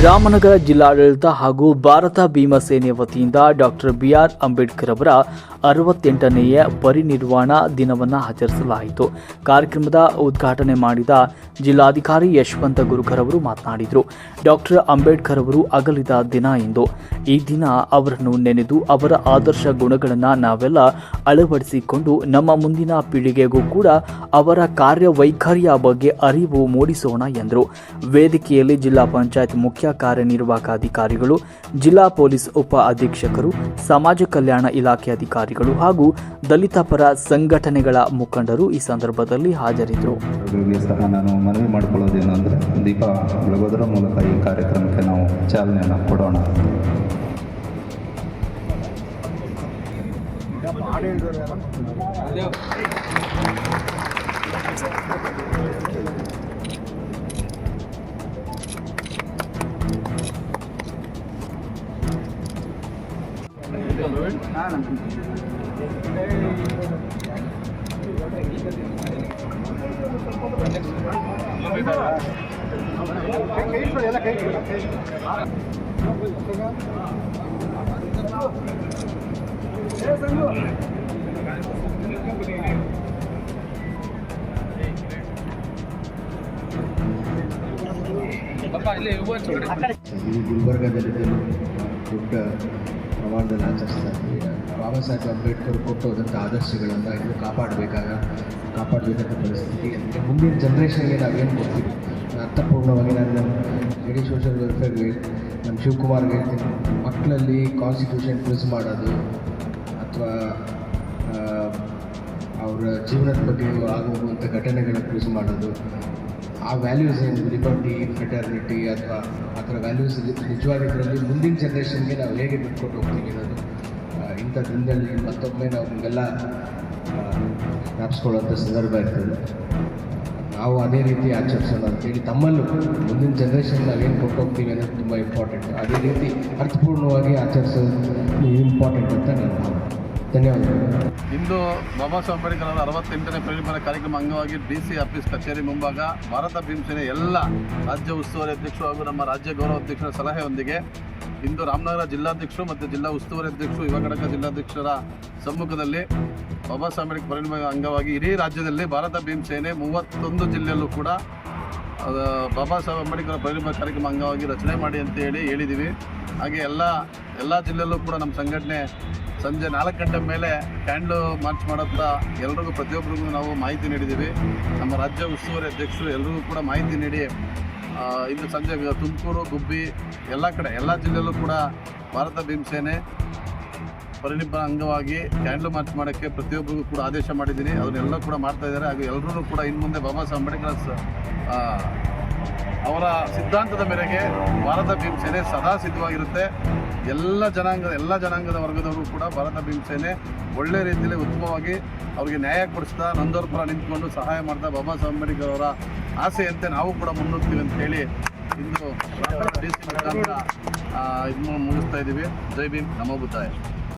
ರಾಮನಗರ ಜಿಲ್ಲಾಡಳಿತ ಹಾಗೂ ಭಾರತ ಭೀಮ ಸೇನೆ ವತಿಯಿಂದ ಡಾಕ್ಟರ್ ಬಿಆರ್ ಅಂಬೇಡ್ಕರ್ ಅವರ ಅರವತ್ತೆಂಟನೆಯ ಪರಿನಿರ್ವಾಣ ದಿನವನ್ನು ಆಚರಿಸಲಾಯಿತು. ಕಾರ್ಯಕ್ರಮದ ಉದ್ಘಾಟನೆ ಮಾಡಿದ ಜಿಲ್ಲಾಧಿಕಾರಿ ಯಶವಂತ ಗುರುಕರ್ ಅವರು ಮಾತನಾಡಿದರು. ಡಾಕ್ಟರ್ ಅಂಬೇಡ್ಕರ್ ಅವರು ಅಗಲಿದ ದಿನ ಎಂದು ಈ ದಿನ ಅವರನ್ನು ನೆನೆದು ಅವರ ಆದರ್ಶ ಗುಣಗಳನ್ನು ನಾವೆಲ್ಲ ಅಳವಡಿಸಿಕೊಂಡು ನಮ್ಮ ಮುಂದಿನ ಪೀಳಿಗೆಗೂ ಕೂಡ ಅವರ ಕಾರ್ಯವೈಖರಿಯ ಬಗ್ಗೆ ಅರಿವು ಮೂಡಿಸೋಣ ಎಂದರು. ವೇದಿಕೆಯಲ್ಲಿ ಜಿಲ್ಲಾ ಪಂಚಾಯತ್ ಮುಖ್ಯ ಕಾರ್ಯನಿರ್ವಾಹಕ ಅಧಿಕಾರಿಗಳು, ಜಿಲ್ಲಾ ಪೊಲೀಸ್ ಉಪ ಅಧೀಕ್ಷಕರು, ಸಮಾಜ ಕಲ್ಯಾಣ ಇಲಾಖೆ ಅಧಿಕಾರಿಗಳು ಹಾಗೂ ದಲಿತ ಪರ ಸಂಘಟನೆಗಳ ಮುಖಂಡರು ಈ ಸಂದರ್ಭದಲ್ಲಿ ಹಾಜರಿದ್ದರು. ಸಹ ನಾನು ಮನವಿ ಮಾಡಿಕೊಳ್ಳೋದೇನು ದೀಪ ಬೆಳಗೋದರ ಮೂಲಕ ಈ ಕಾರ್ಯಕ್ರಮಕ್ಕೆ ನಾವು ಚಾಲನೆಯನ್ನು ಕೊಡೋಣ. ಗುಲ್ಬರ್ಗಾದಲ್ಲಿ ದೊಡ್ಡ ಪ್ರಮಾಣದಲ್ಲಿ ಆಚರಿಸ್ತಾ ಇದ್ವಿ ಬಾಬಾ ಸಾಹೇಬ್ ಅಂಬೇಡ್ಕರ್ ಕೊಟ್ಟು ಅದಂಥ ಆದರ್ಶಗಳನ್ನು ಇನ್ನು ಕಾಪಾಡಬೇಕಾಗ ಕಾಪಾಡಬೇಕಂತ ಪರಿಸ್ಥಿತಿ. ಅಂದರೆ ಮುಂದಿನ ಜನ್ರೇಷನ್ಗೆ ನಾವೇನು ಕೊಡ್ತೀವಿ? ಅರ್ಥಪೂರ್ಣವಾಗಿ ನಾನು ನಮ್ಮ ಎಡಿ ಸೋಷಿಯಲ್ ವೆಲ್ಫೇರ್ಗೆ ನಮ್ಮ ಶಿವಕುಮಾರ್ಗೆ ಹೇಳ್ತೀನಿ. ಮಕ್ಕಳಲ್ಲಿ ಕಾನ್ಸ್ಟಿಟ್ಯೂಷನ್ ಪ್ರೆಸ್ ಮಾಡೋದು ಅಥವಾ ಅವರ ಜೀವನದ ಬಗ್ಗೆ ಆಗುವಂಥ ಘಟನೆಗಳ ಪ್ರೆಸ್ ಮಾಡೋದು ಆ ವ್ಯಾಲ್ಯೂಸ್ ಏನು? ಲಿಬರ್ಟಿ ಫ್ರೆಟರ್ನಿಟಿ ಅಥವಾ ಆ ಥರ ವ್ಯಾಲ್ಯೂಸ್ ನಿಜವಾಗಿ ಇದರಲ್ಲಿ ಮುಂದಿನ ಜನ್ರೇಷನ್ಗೆ ನಾವು ಹೇಗೆ ಬಿಟ್ಕೊಟ್ಟು ಹೋಗ್ತೀವಿ ಅನ್ನೋದು ಇಂಥ ದಿನದಲ್ಲಿ ಮತ್ತೊಮ್ಮೆ ನಾವು ಹಿಂಗೆಲ್ಲ ಜ್ಞಾಪಿಸ್ಕೊಳ್ಳೋಂಥ ಸಂದರ್ಭ ಇರ್ತದೆ. ನಾವು ಅದೇ ರೀತಿ ಆಚರಿಸೋಣ ಅಂತೇಳಿ ತಮ್ಮಲ್ಲೂ ಮುಂದಿನ ಜನ್ರೇಷನ್ ನಾವೇನು ಕೊಟ್ಟು ಹೋಗ್ತೀವಿ ಅನ್ನೋದು ತುಂಬ ಇಂಪಾರ್ಟೆಂಟ್ ಅದೇ ರೀತಿ ಅರ್ಥಪೂರ್ಣವಾಗಿ ಆಚರಿಸೋದು ಇಂಪಾರ್ಟೆಂಟ್ ಅಂತ ನಾನು ಧನ್ಯವಾದಗಳು ಇಂದು ಬಾಬಾ ಸಾಹೇಬ್ ಅಂಬೇಡ್ಕರ್ ಅವರ ಅರವತ್ತೆಂಟನೇ ಪರಿನಿರ್ವಾಣ ಕಾರ್ಯಕ್ರಮ ಅಂಗವಾಗಿ ಡಿ ಸಿ ಆಫೀಸ್ ಕಚೇರಿ ಮುಂಭಾಗ ಭಾರತ ಭೀಮಸೇನೆ ಎಲ್ಲ ರಾಜ್ಯ ಉಸ್ತುವಾರಿ ಅಧ್ಯಕ್ಷರು ಹಾಗೂ ನಮ್ಮ ರಾಜ್ಯ ಗೌರವ ಅಧ್ಯಕ್ಷರ ಸಲಹೆಯೊಂದಿಗೆ ಇಂದು ರಾಮನಗರ ಜಿಲ್ಲಾಧ್ಯಕ್ಷರು ಮತ್ತು ಜಿಲ್ಲಾ ಉಸ್ತುವಾರಿ ಅಧ್ಯಕ್ಷರು ಯುವ ಘಟಕ ಜಿಲ್ಲಾಧ್ಯಕ್ಷರ ಸಮ್ಮುಖದಲ್ಲಿ ಬಾಬಾ ಸಾಹೇಬ್ ಅಂಬೇಡ್ಕರ್ ಅಂಗವಾಗಿ ಇಡೀ ರಾಜ್ಯದಲ್ಲಿ ಭಾರತ ಭೀಮಸೇನೆ ಮೂವತ್ತೊಂದು ಜಿಲ್ಲೆಯಲ್ಲೂ ಕೂಡ ಅದು ಬಾಬಾ ಸಾಹೇಬ್ ಅಂಬೇಡ್ಕರ್ ಪರಿನಿರ್ವಾಣ ಕಾರ್ಯಕ್ರಮ ಅಂಗವಾಗಿ ರಚನೆ ಮಾಡಿ ಅಂತ ಹೇಳಿ ಹೇಳಿದ್ದೀವಿ ಹಾಗೆ ಎಲ್ಲ ಎಲ್ಲ ಜಿಲ್ಲೆಯಲ್ಲೂ ಕೂಡ ನಮ್ಮ ಸಂಘಟನೆ ಸಂಜೆ ನಾಲ್ಕು ಗಂಟೆ ಮೇಲೆ ಕ್ಯಾಂಡ್ಲು ಮಾರ್ಚ್ ಮಾಡುತ್ತಾ ಎಲ್ರಿಗೂ ಪ್ರತಿಯೊಬ್ಬರಿಗೂ ನಾವು ಮಾಹಿತಿ ನೀಡಿದ್ದೀವಿ. ನಮ್ಮ ರಾಜ್ಯ ಉಸ್ತುವಾರಿ ಅಧ್ಯಕ್ಷರು ಎಲ್ರಿಗೂ ಕೂಡ ಮಾಹಿತಿ ನೀಡಿ ಇಂದು ಸಂಜೆ ತುಮಕೂರು, ಗುಬ್ಬಿ, ಎಲ್ಲ ಕಡೆ, ಎಲ್ಲ ಜಿಲ್ಲೆಯಲ್ಲೂ ಕೂಡ ಭಾರತ ಭೀಮಸೇನೆ ಪರಿನಿಬ್ಬರ ಅಂಗವಾಗಿ ಕ್ಯಾಂಡಲ್ ಮಾರ್ಚ್ ಮಾಡೋಕ್ಕೆ ಪ್ರತಿಯೊಬ್ಬರಿಗೂ ಕೂಡ ಆದೇಶ ಮಾಡಿದ್ದೀನಿ. ಅದನ್ನೆಲ್ಲ ಕೂಡ ಮಾಡ್ತಾ ಇದ್ದಾರೆ. ಹಾಗೂ ಎಲ್ಲರೂ ಕೂಡ ಇನ್ನು ಮುಂದೆ ಬಾಬಾ ಸಾಹೇಬ್ ಅಂಬೇಡ್ಕರ್ ಅವರ ಸಿದ್ಧಾಂತದ ಮೇರೆಗೆ ಭಾರತ ಭೀಮಸೇನೆ ಸದಾ ಸಿದ್ಧವಾಗಿರುತ್ತೆ. ಎಲ್ಲ ಜನಾಂಗದ ಎಲ್ಲ ಜನಾಂಗದ ವರ್ಗದವರು ಕೂಡ ಭಾರತ ಭೀಮಸೇನೆ ಒಳ್ಳೆ ರೀತಿಯಲ್ಲಿ ಉತ್ತಮವಾಗಿ ಅವರಿಗೆ ನ್ಯಾಯ ಕೊಡಿಸ್ತಾ ನೊಂದವ್ರ ಪರ ನಿಂತ್ಕೊಂಡು ಸಹಾಯ ಮಾಡ್ತಾ ಬಾಬಾ ಸಾಹೇಬ್ ಅಂಬೇಡ್ಕರ್ ಅವರ ಆಸೆಯಂತೆ ನಾವು ಕೂಡ ಮುನ್ನುಗ್ತೀವಿ ಅಂತ ಹೇಳಿ ಇಂದು ಡಿ ಸಿ ಮುಖಾಂತರ ಇದು ಮುಗಿಸ್ತಾ ಇದ್ದೀವಿ. ಜೈ ಭೀಮ್. ನಮೋ ಬುದ್ಧಾಯ.